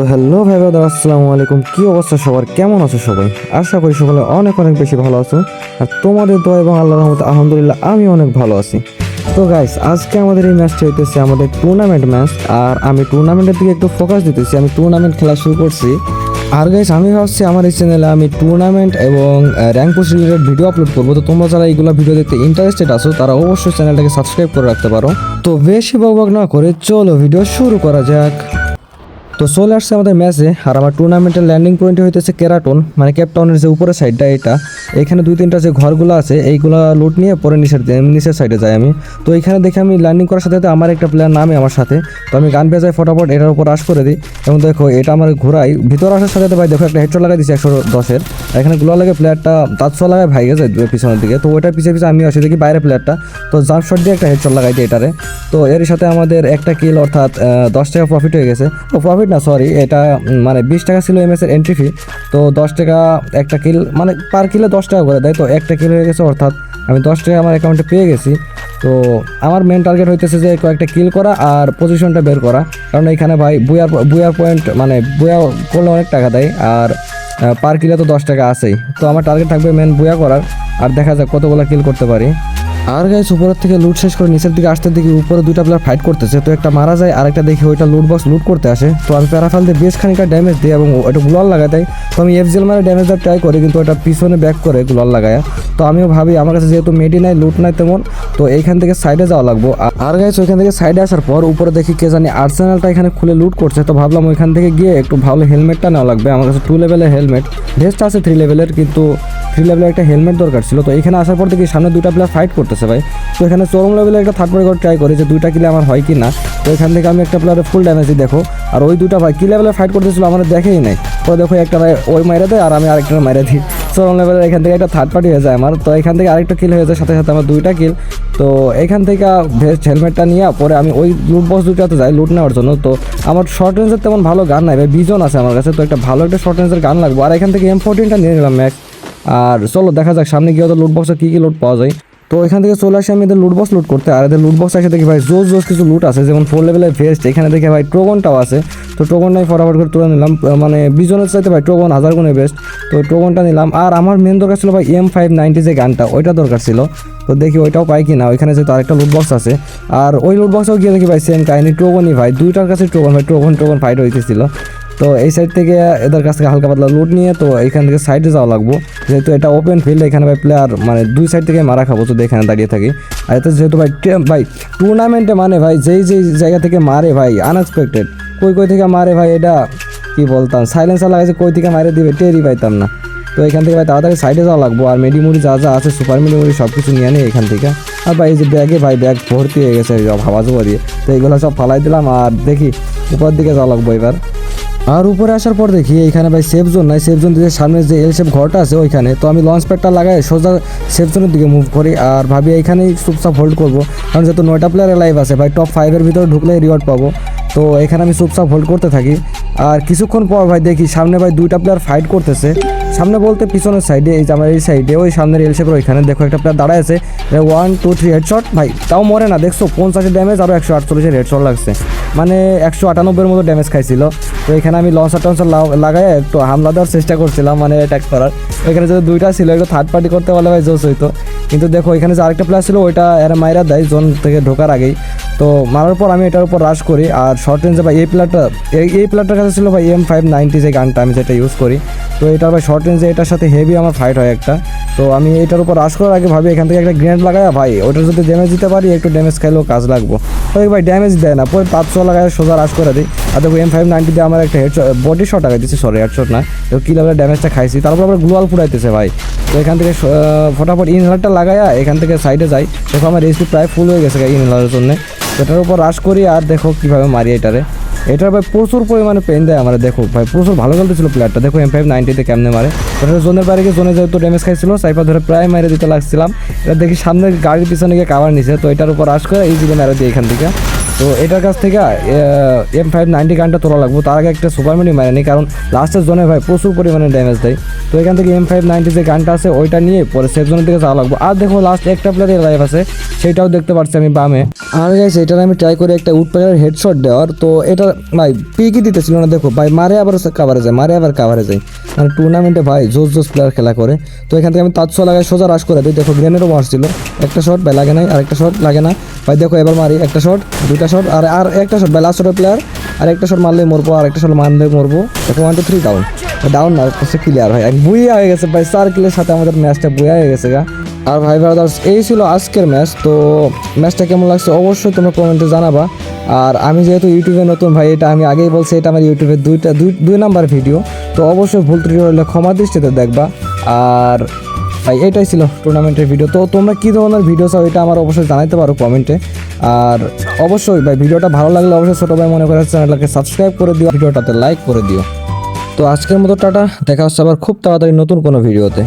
তো হ্যালো ভাই ব্রাদার আসসালামু আলাইকুম। কী অবস্থা সবার? কেমন আছো সবাই? আশা করি সকলে অনেক অনেক বেশি ভালো আছো। আর তোমাদের দোয়া এবং আল্লাহ রহমত আলহামদুলিল্লাহ আমি অনেক ভালো আছি। তো গাইস আজকে আমাদের এই ম্যাচটা হইতেছে আমাদের টুর্নামেন্ট ম্যাচ আর আমি টুর্নামেন্টের দিকে একটু ফোকাস দিতেছি, আমি টুর্নামেন্ট খেলা শুরু করছি। আর গাইস আমি ভাবছি আমার এই চ্যানেলে আমি টুর্নামেন্ট এবং rank post related video upload করব। তো তোমরা যারা এইগুলো ভিডিও দেখতে ইন্টারেস্টেড আছো, তারা অবশ্যই চ্যানেলটাকে সাবস্ক্রাইব করে রাখতে পারো। তো বেশি বকবক না করে চলো ভিডিও শুরু করা যাক। তো চলে আসছে আমাদের ম্যাচে আর আমার টুর্নামেন্টের ল্যান্ডিং পয়েন্ট হইতেছে কেরাটন মানে কেপটাউনের যে উপরের সাইডটা এটা। এখানে দুই তিনটা যে ঘরগুলো আছে, এইগুলো লুট নিয়ে পরে নিচের নিচের সাইডে যাই আমি। তো এখানে দেখে আমি ল্যান্ডিং করার সাথে সাথে আমার একটা প্লেয়ার নামে আমার সাথে। তো আমি গান বেজাই ফটাফট, এটার উপর আশ করে দিই। এবং দেখো, এটা আমার ঘোরাই ভিতরে আসার সাথে ভাই দেখো, একটা হেডশট লাগাই দিচ্ছি একশো দশের। এখানে গুলো লাগে প্লেয়ারটা তাৎসো লাগায় ভাই গেছে পিছনের দিকে। তো ওইটার পিছিয়ে পিছিয়ে আমি আসি দেখি বাইরে প্লেয়ারটা তো জাম্প শট দিয়ে একটা হেডশট লাগাই দিই এটারে। তো এর সাথে আমাদের একটা কিল অর্থাৎ দশ টাকা প্রফিট হয়ে গেছে। তো প্রফিট না সরি এটা মানে বিশ টাকা ছিল এম এর এন্ট্রি ফি তো দশ টাকা একটা কিল মানে পার কিলে দশ টাকা করে দেয় তো? একটা কিল হয়ে গেছে, অর্থাৎ আমি দশ টাকা আমার অ্যাকাউন্টে পেয়ে গেছি। তো আমার মেন টার্গেট হইতেছে যে কয়েকটা কিল করা আর পজিশনটা বের করা। কারণ এখানে ভাই বুয়ার বুয়ার পয়েন্ট মানে বুয়া করলে অনেক টাকা দেয়, আর পার কিলে তো দশ টাকা আছেই। তো আমার টার্গেট থাকবে মেন বুয়া করার, আর দেখা যাক কতগুলো কিল করতে পারি। আর গাইস উপরের থেকে লুট শেষ করে নিচের দিকে আসতে দেখি উপরে দুইটা প্লেয়ার ফাইট করতেছে। তো একটা মারা যায় আর একটা দেখি ওইটা লুট বক্স লুট করতে আসে। তো আমি প্যারাফাল দিয়ে বেশ খানিকটা ড্যামেজ দিই এবং ওটা গ্লোয়াল লাগাই দেয়। তো আমি এফজেল মারে ড্যামেজ দেওয়ার ট্রাই করি, কিন্তু ওটা পিছনে ব্যাক করে গ্লোয়াল লাগায়। তো আমিও ভাবি, আমার কাছে যেহেতু মেডি নাই লুট নাই তেমন, তো এইখান থেকে সাইডে যাওয়া লাগবো। আর- গাইস ওইখান থেকে সাইডে আসার পর উপরে দেখি কে জানি আর্সেনালটা এখানে খুলে লুট করছে। তো ভাবলাম ওইখান থেকে গিয়ে একটু ভালো হেলমেটটা নেওয়া লাগবে। আমার কাছে টু লেভেলের হেলমেট ভেস্ট আছে থ্রি লেভেলের কিন্তু থ্রি লেভেলের একটা হেলমেট দরকার ছিল। তো এখানে আসার পর দেখি সামনে দুটা প্লেয়ার ফাইট করতেছে ভাই। তো এখানে চরম লেভেলে একটা থার্ড পার্টি ট্রাই করি যে দুইটা কিলে আমার হয় কি না তো এখান থেকে আমি একটা প্লেয়ারের ফুল ড্যামেজ দেখো। আর ওই দুটা ভাই কি লেভেলে ফাইট করতেছিল আমার দেখেই নাই। তো দেখো একটা ভাই ওই মাইরে দেয় আর আমি আরেকটা মাইরে দিই। চরম লেভেলের এখান থেকে একটা থার্ড পার্টি হয়ে যায় আমার। তো এখান থেকে আরেকটা কিল হয়ে যায়, সাথে সাথে আমার দুইটা কিল তো এখান থেকে ভেস্ট হেলমেটটা নিয়ে পরে আমি ওই লুট বক্স দুটাতে যাই লুট নেওয়ার জন্য। তো আমার শর্ট রেঞ্জের তেমন ভালো গান নাই ভাই বিজন আছে আমার কাছে। তো একটা ভালো একটা শর্ট রেঞ্জের গান লাগবে। আর এখান থেকে এম ফোরটিনটা নিয়ে নিলাম ম্যাক্স আর চলো দেখা যাক সামনে গিয়ে তো লুট বক্সে কী কী লুট পাওয়া যায়। তো এখান থেকে চলে আসি আমি এদের লুট বক্স লুট করতে। আর এদের লুট বক্স এসে দেখি ভাই জোস জোস কিছু লুট আছে? যেমন ফোর লেভেলের ভেস্ট এখানে দেখে ভাই ট্রোগনটাও আছে। তো ট্রোগনটাই ফটাফট করে তুলে নিলাম। মানে বিজনের চাইতে ভাই ট্রোগন হাজার গুণে বেস্ট তো ট্রোগনটা নিলাম। আর আমার মেন দরকার ছিল ভাই এম ফাইভ নাইনটি যে গানটা, ওইটা দরকার ছিল। তো দেখি ওইটাও পাই কিনা। ওইখানে যেহেতু আরেকটা লুট বক্স আছে। আর ওই লুট বক্সেও গিয়ে দেখি ভাই সেম কাহিনী। ট্রোগনই ভাই, দুইটার কাছে ট্রোগন ভাই ট্রোগন ট্রোগন ফাইট হইতেছিল। তো এই সাইড থেকে এদের কাছ থেকে হালকা পাতলা লুট নিয়ে তো এখান থেকে সাইডে যাওয়া লাগবো। যেহেতু এটা ওপেন ফিল্ড এখানে ভাই প্লেয়ার মানে দুই সাইড থেকে মারা খাব তো এখানে দাঁড়িয়ে থাকি। আর এতে যেহেতু ভাই ভাই টুর্নামেন্টে মানে ভাই যেই যেই জায়গা থেকে মারে ভাই আনএক্সপেক্টেড কই কই থেকে মারে ভাই এটা কি বলতাম? সাইলেন্সার লাগাইছে, কই থেকে মারে দিবে টেরই পাইতাম না। তো এখান থেকে ভাই তাড়াতাড়ি সাইডে যাওয়া লাগবো, আর মেডিমুড়ি যা যা আছে সুপার মেডিমুড়ি সব কিছু নিয়ে নিই এখান থেকে। আর ভাই এই যে ব্যাগে ভাই ব্যাগ ভর্তি হয়ে গেছে হাওয়া জোয়া দিয়ে। তো এইগুলো সব ফালাই দিলাম, আর দেখি উপর দিকে যাওয়া লাগবো এবার। আর উপরে আসার পর দেখি এইখানে ভাই সেফ জোন নাই সেফ জোন দিয়ে সামনে যে এল সেফ ঘরটা আছে ওইখানে। তো আমি লঞ্চ প্যাডটা লাগাই, সোজা সেফ জোনের দিকে মুভ করি। আর ভাবি এইখানেই চুপচাপ হোল্ড করব। কারণ যেহেতু নয়টা প্লেয়ার লাইভ আছে, ভাই টপ ফাইভের ভিতরে ঢুকলে রিওয়ার্ড পাবো। তো এখানে আমি চুপচাপ হোল্ড করতে থাকি। আর কিছুক্ষণ পর ভাই দেখি সামনে ভাই দুইটা প্লেয়ার ফাইট করতেছে। সামনে বলতে পিছনের সাইডে, এই আমার এই সাইডে, ওই সামনে রেল শেপের ওইখানে দেখো একটা প্লেয়ার দাঁড়ায় আছে। One two three head headshot ভাই, তাও মরে না, দেখছ? পঞ্চাশের ড্যামেজ আরও একশো আটচল্লিশের হেডশট লাগছে। মানে একশো আটানব্বইয়ের মতো ড্যামেজ খাইছিল। তো এখানে আমি লঞ্চার টঞ্চার লাগাই একটু হামলা দেওয়ার চেষ্টা করছিলাম মানে অ্যাটাক করার। এখানে যদি দুইটা ছিল, একটু থার্ড পার্টি করতে পারলে ভাই জোস হইতো। কিন্তু দেখো, এখানে যে আরেকটা প্লেয়ার ছিল, ওইটা এরা মাইরা দেয় জোন থেকে ঢোকার আগেই। তো মারার পর আমি এটার উপর রাশ করি, আর শর্ট রেঞ্জে ভাই এই প্লেয়ারটা এই প্লেয়ারটার কাছে ছিল ভাই এম ফাইভ নাইনটি যে গানটা আমি যেটা ইউজ করি। তো এটার ভাই শর্ট রেঞ্জে এটার সাথে হেভি আমার ফাইট হয় একটা। তো আমি এটার উপর রাশ করার আগে ভাবি এখান থেকে একটা গ্রেনেড লাগাই ভাই ওটার যদি ড্যামেজ দিতে পারি, একটু ড্যামেজ খাইলেও কাজ লাগবো। তো ভাই ড্যামেজ দেয় না, পরে পাঁচশো লাগায় সোজা রাশ করে দিই। আর দেখো এম ফাইভ নাইনটি দিয়ে আমার একটা হেড বডি শট লাগাই দিচ্ছি সরি হেডশট না। তো কী লেভেলের ড্যামেজটা খাইছি? তারপর আবার গ্লোয়াল ফুরাইতেছে ভাই। তো এখান থেকে ফটাফট ইনহেলারটা লাগাইয়া এখান থেকে সাইডে যাই। দেখো, আমার রেসি প্রায় ফুল হয়ে গেছে ইনহেলারের জন্য। এটার উপর রাশ করি আর দেখো কীভাবে মারি এটারে। এটার ভাই প্রচুর পরিমাণে পেন দেয় আমার, দেখো। ভাই প্রচুর ভালো খেলতেছিল প্লেয়ারটা দেখো এম ফাইভ নাইনটিতে কেমনে মারে। ওটা জোনের বাইরে গিয়ে জোনে যেহেতু ড্যামেজ খাইছিল, সাইফা ধরে প্রায় মেরে দিতে লাগছিলাম। এটা দেখি সামনে গাড়ির পিছনে গিয়ে কাভার নিছে, তো এটার উপর রাশ করে এই জিলে মেরে দিই এখান থেকে। তো এটার কাছ থেকে এম ফাইভ নাইনটি গানটা তোলা লাগবো। তার আগে একটা সুপার মিনি মারেনি কারণ লাস্টের জোনে ভাই প্রচুর পরিমাণে ড্যামেজ দেয়। তো এখান থেকে এম ফাইভ নাইনটি যে গানটা আছে, ওইটা নিয়ে পরে সেফ জোনের দিকে যাওয়া লাগবো। আর দেখো লাস্ট একটা প্লেয়ারের লাইফ আছে, সেটাও দেখতে পাচ্ছি আমি বামে। আর গাইস এটার আমি ট্রাই করি একটা উড প্লেয়ার হেডশট দেওয়ার। তো এটা ভাই, পিকই দিতেছিল না, দেখো। ভাই, মারে আবার কাভারে যায় মারে আবার কাভারে যায় মানে টুর্নামেন্টে ভাই, জোস জোস প্লেয়ার খেলা করে। তো এখান থেকে আমি তাৎসো লাগাই, সোজা রাশ করে দিই। দেখো গ্রেনেডও মারছিল। একটা শট ভাই, লাগে নাই আর একটা শট লাগে না। ভাই, দেখো, এবার মারি। একটা শট দুইটা শট আর আর একটা শট ভাই লাস্ট শটের প্লেয়ার আর একটা শট মারলে মরবো, আর একটা শট মারলে মরবো। দেখো one two three down down না, হচ্ছে ক্লিয়ার ভাই। বুইয়া হয়ে গেছে, ভাই চার কিলের সাথে আমাদের ম্যাচটা বুইয়া হয়ে গেছে, গা। আর ভাই ব্রাদার্স এই ছিল আজকের ম্যাচ তো ম্যাচটা কেমন লাগছে অবশ্যই তোমরা কমেন্টে জানাবা। আর আমি যেহেতু ইউটিউবে নতুন, ভাই, এটা আমি আগেই বলছি, এটা আমার ইউটিউবে দুইটা দুই দুই নাম্বার ভিডিও তো অবশ্যই ভুল ত্রুটি হলে ক্ষমা দৃষ্টিতে দেখবা। আর ভাই, এটাই ছিল টুর্নামেন্টের ভিডিও তো তোমরা কী ধরনের ভিডিও চাও এটা আমার অবশ্যই জানাতে পারো কমেন্টে আর অবশ্যই ভাই ভিডিওটা ভালো লাগলে অবশ্যই ছোটো ভাই মনে করে চ্যানেলটাকে সাবস্ক্রাইব করে দিও ভিডিওটাতে লাইক করে দিও। তো আজকের মতো টাটা, দেখা হচ্ছে আবার খুব তাড়াতাড়ি নতুন কোনো ভিডিওতে